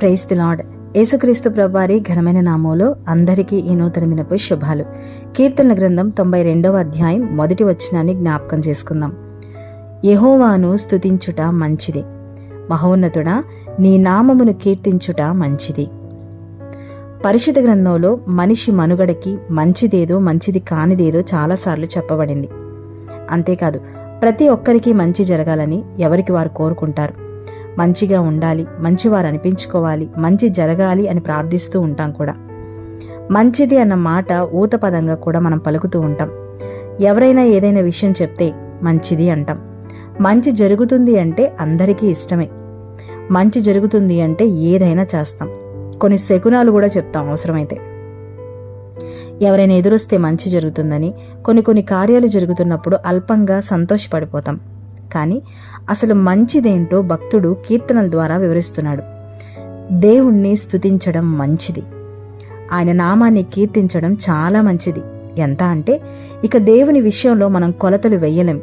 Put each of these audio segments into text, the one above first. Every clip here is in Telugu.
Praise the lord. యేసుక్రీస్తు ప్రభువారి ఘనమైన నామంలో అందరికీ ఈ నూతన దినపు శుభాలు. కీర్తనల గ్రంథం తొంభై రెండవ అధ్యాయం మొదటి వచనాన్ని జ్ఞాపకం చేసుకుందాం. యహోవాను స్తుతించుట మంచిది. మహోన్నతుడా నీ నామమును కీర్తించుట మంచిది. పరిశుద్ధ గ్రంథంలో మనిషి మనుగడకి మంచిదేదో మంచిది కానిదేదో చాలాసార్లు చెప్పబడింది. అంతేకాదు ప్రతి ఒక్కరికి మంచి జరగాలని ఎవరికి వారు కోరుకుంటారు? మంచిగా ఉండాలి మంచివారు అనిపించుకోవాలి మంచి జరగాలి అని ప్రార్థిస్తూ ఉంటాం కూడా. మంచిది అన్న మాట ఊతపదంగా కూడా మనం పలుకుతూ ఉంటాం. ఎవరైనా ఏదైనా విషయం చెప్తే మంచిది అంటాం. మంచి జరుగుతుంది అంటే అందరికీ ఇష్టమే. మంచి జరుగుతుంది అంటే ఏదైనా చేస్తాం. కొన్ని శకునాలు కూడా చెప్తాం అవసరమైతే. ఎవరైనా ఎదురొస్తే మంచి జరుగుతుందని కొన్ని కొన్ని కార్యాలు జరుగుతున్నప్పుడు అల్పంగా సంతోషపడిపోతాం. కానీ అసలు మంచిదేంటో భక్తుడు కీర్తనల ద్వారా వివరిస్తున్నాడు. దేవుణ్ణి స్థుతించడం మంచిది. ఆయన నామాన్ని కీర్తించడం చాలా మంచిది. ఎంత అంటే ఇక దేవుని విషయంలో మనం కొలతలు వెయ్యలేం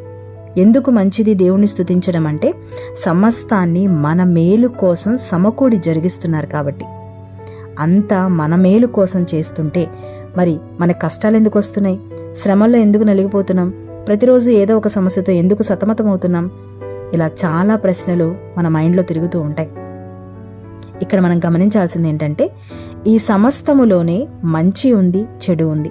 ఎందుకు మంచిది దేవుణ్ణి స్థుతించడం అంటే సమస్తాన్ని మన మేలు కోసం సమకూడి జరిగిస్తున్నారు కాబట్టి. అంతా మన మేలు కోసం చేస్తుంటే మరి మన కష్టాలు ఎందుకు వస్తున్నాయి? శ్రమల్లో ఎందుకు నలిగిపోతున్నాం? ప్రతిరోజు ఏదో ఒక సమస్యతో ఎందుకు సతమతమవుతున్నాం? ఇలా చాలా ప్రశ్నలు మన మైండ్లో తిరుగుతూ ఉంటాయి. ఇక్కడ మనం గమనించాల్సింది ఏంటంటే ఈ సమస్తములోనే మంచి ఉంది చెడు ఉంది.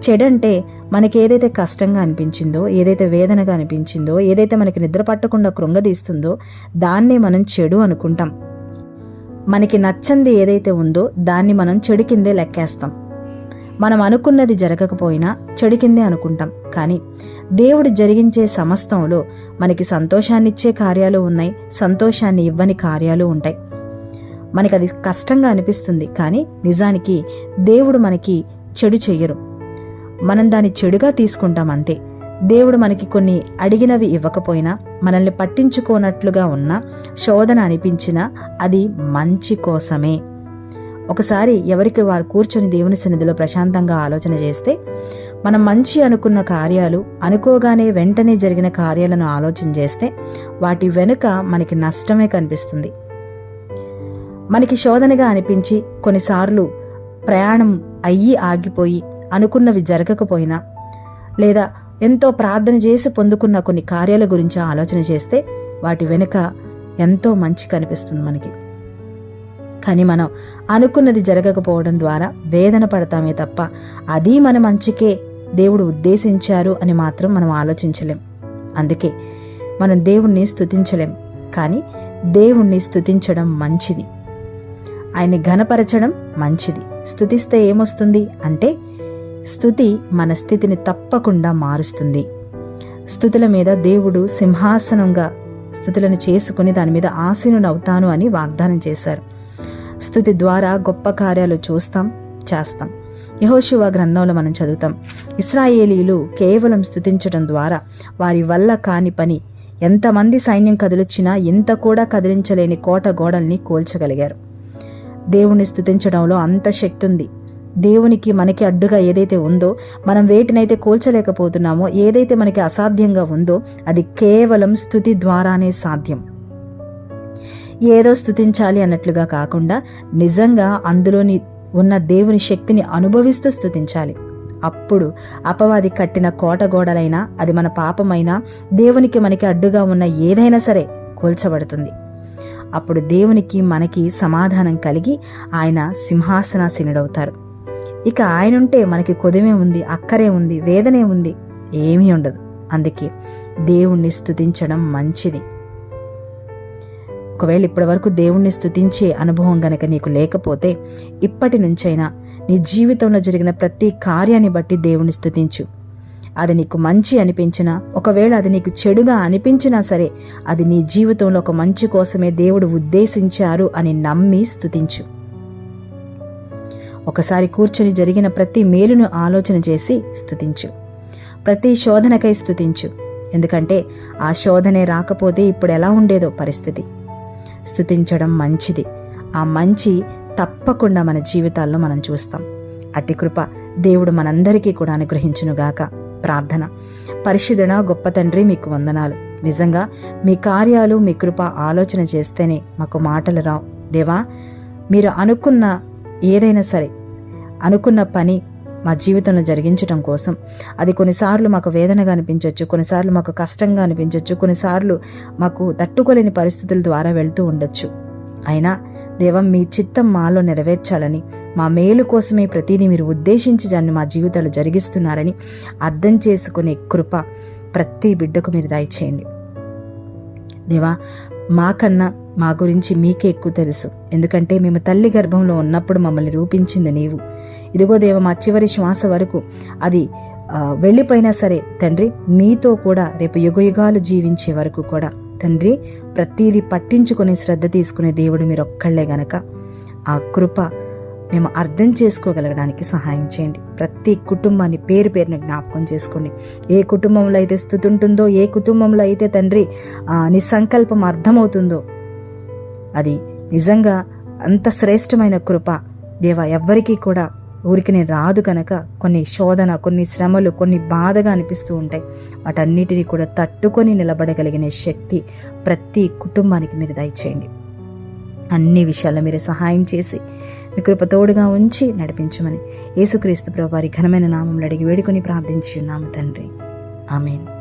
చెడు అంటే మనకి ఏదైతే కష్టంగా అనిపించిందో ఏదైతే వేదనగా అనిపించిందో ఏదైతే మనకి నిద్ర పట్టకుండా కృంగదీస్తుందో దాన్నే మనం చెడు అనుకుంటాం. మనకి నచ్చంది ఏదైతే ఉందో దాన్ని మనం చెడు కిందే లెక్కేస్తాం. మనం అనుకున్నది జరగకపోయినా చెడు కిందే అనుకుంటాం. కానీ దేవుడు జరిగించే సమస్తంలో మనకి సంతోషాన్నిచ్చే కార్యాలు ఉన్నాయి సంతోషాన్ని ఇవ్వని కార్యాలు ఉంటాయి. మనకి అది కష్టంగా అనిపిస్తుంది కానీ నిజానికి దేవుడు మనకి చెడు చెయ్యరు. మనం దాన్ని చెడుగా తీసుకుంటాం అంతే. దేవుడు మనకి కొన్ని అడిగినవి ఇవ్వకపోయినా మనల్ని పట్టించుకోనట్లుగా ఉన్న శోధన అనిపించినా అది మంచి కోసమే. ఒకసారి ఎవరికి వారు కూర్చొని దేవుని సన్నిధిలో ప్రశాంతంగా ఆలోచన చేస్తే మనం మంచి అనుకున్న కార్యాలు అనుకోగానే వెంటనే జరిగిన కార్యాలను ఆలోచన చేస్తే వాటి వెనుక మనకి నష్టమే కనిపిస్తుంది. మనకి శోధనగా అనిపించి కొన్నిసార్లు ప్రయాణం అయ్యి ఆగిపోయి అనుకున్నవి జరగకపోయినా లేదా ఎంతో ప్రార్థన చేసి పొందుకున్న కొన్ని కార్యాల గురించి ఆలోచన చేస్తే వాటి వెనుక ఎంతో మంచి కనిపిస్తుంది మనకి. కానీ మనం అనుకున్నది జరగకపోవడం ద్వారా వేదన పడతామే తప్ప అది మన మంచికే దేవుడు ఉద్దేశించారు అని మాత్రం మనం ఆలోచించలేం. అందుకే మనం దేవుణ్ణి స్థుతించలేం కానీ దేవుణ్ణి స్థుతించడం మంచిది. ఆయన్ని ఘనపరచడం మంచిది. స్థుతిస్తే ఏమొస్తుంది అంటే స్థుతి మన స్థితిని తప్పకుండా మారుస్తుంది. స్థుతుల మీద దేవుడు సింహాసనంగా స్థుతులను చేసుకుని దాని మీద ఆసీనునవుతాను అని వాగ్దానం చేశారు. స్థుతి ద్వారా గొప్ప కార్యాలు చూస్తాం చేస్తాం. యహోశివ గ్రంథంలో మనం చదువుతాం ఇస్రాయేలీలు కేవలం స్థుతించడం ద్వారా వారి వల్ల కాని పని ఎంతమంది సైన్యం కదిలిచ్చినా ఇంత కూడా కదిలించలేని కోట గోడల్ని కోల్చగలిగారు. దేవుణ్ణి స్థుతించడంలో అంత శక్తి ఉంది దేవునికి మనకి అడ్డుగా ఏదైతే ఉందో మనం వేటినైతే కోల్చలేకపోతున్నామో ఏదైతే మనకి అసాధ్యంగా ఉందో అది కేవలం స్థుతి ద్వారానే సాధ్యం. ఏదో స్థుతించాలి అన్నట్లుగా కాకుండా నిజంగా అందులోని ఉన్న దేవుని శక్తిని అనుభవిస్తూ స్థుతించాలి అప్పుడు అపవాది కట్టిన కోట గోడలైనా అది మన పాపమైనా దేవునికి మనకి అడ్డుగా ఉన్న ఏదైనా సరే కోల్చబడుతుంది. అప్పుడు దేవునికి మనకి సమాధానం కలిగి ఆయన సింహాసనాసీనుడవుతారు. ఇక ఆయనుంటే మనకి కొదిమే ఉంది అక్కరే ఉంది వేదనే ఉంది ఏమీ ఉండదు. అందుకే దేవుణ్ణి స్తుతించడం మంచిది. ఒకవేళ ఇప్పటి వరకు దేవుణ్ణి స్థుతించే అనుభవం గనక నీకు లేకపోతే ఇప్పటి నుంచైనా నీ జీవితంలో జరిగిన ప్రతి కార్యాన్ని బట్టి దేవుణ్ణి స్థుతించు అది నీకు మంచి అనిపించినా ఒకవేళ అది నీకు చెడుగా అనిపించినా సరే అది నీ జీవితంలో ఒక మంచి కోసమే దేవుడు ఉద్దేశించారు అని నమ్మి స్థుతించు ఒకసారి కూర్చొని జరిగిన ప్రతి మేలును ఆలోచన చేసి స్థుతించు ప్రతి శోధనకై స్థుతించు ఎందుకంటే ఆ శోధనే రాకపోతే ఇప్పుడు ఎలా ఉండేదో పరిస్థితి. స్తుతించడం మంచిది. ఆ మంచి తప్పకుండా మన జీవితాల్లో మనం చూస్తాం. అట్టి కృప దేవుడు మనందరికీ కూడా అనుగ్రహించునుగాక. ప్రార్థన. పరిశుద్ధన గొప్ప తండ్రి మీకు వందనాలు. నిజంగా మీ కార్యాలు మీ కృప ఆలోచన చేస్తేనే మాకు మాటలు రావు. దేవా మీరు అనుకున్న ఏదైనా సరే అనుకున్న పని మా జీవితంలో జరిగించడం కోసం. అది కొన్నిసార్లు మాకు వేదనగా అనిపించవచ్చు కొన్నిసార్లు మాకు కష్టంగా అనిపించవచ్చు కొన్నిసార్లు మాకు తట్టుకోలేని పరిస్థితుల ద్వారా వెళ్తూ ఉండొచ్చు. అయినా దేవం మీ చిత్తం మాలో నెరవేర్చాలని మా మేలు కోసమే ప్రతిదీ మీరు ఉద్దేశించి దాన్ని మా జీవితాలు జరిగిస్తున్నారని అర్థం చేసుకునే కృప ప్రతి బిడ్డకు మీరు దయచేయండి. దేవా మాకన్నా మా గురించి మీకే ఎక్కువ తెలుసు. ఎందుకంటే మేము తల్లి గర్భంలో ఉన్నప్పుడు మమ్మల్ని రూపించింది నీవు. ఇదిగో దేవ మా చివరి శ్వాస వరకు అది వెళ్ళిపోయినా సరే తండ్రి మీతో కూడా రేపు యుగ యుగాలు జీవించే వరకు కూడా తండ్రి ప్రతీది పట్టించుకుని శ్రద్ధ తీసుకునే దేవుడు మీరు ఒక్కళ్ళే గనక ఆ కృప మేము అర్థం చేసుకోగలగడానికి సహాయం చేయండి. ప్రతి కుటుంబాన్ని పేరు పేరున జ్ఞాపకం చేసుకోండి. ఏ కుటుంబంలో అయితే స్థుతి ఉంటుందో ఏ కుటుంబంలో అయితే తండ్రి నీ సంకల్పం అర్థమవుతుందో అది నిజంగా అంత శ్రేష్టమైన కృప. దేవ ఎవ్వరికీ కూడా ఊరికి రాదు కనుక కొన్ని శోధన కొన్ని శ్రమలు కొన్ని బాధగా అనిపిస్తూ ఉంటాయి. వాటన్నిటిని కూడా తట్టుకొని నిలబడగలిగిన శక్తి ప్రతి కుటుంబానికి మీరు దయచేయండి. అన్ని విషయాల్లో మీరు సహాయం చేసి మీ కృపతోడుగా ఉంచి నడిపించమని యేసుక్రీస్తు ప్రభు వారి ఘనమైన నామంలో అడిగి వేడుకొని ప్రార్థించి ఉన్నాము తండ్రి. ఆమెను.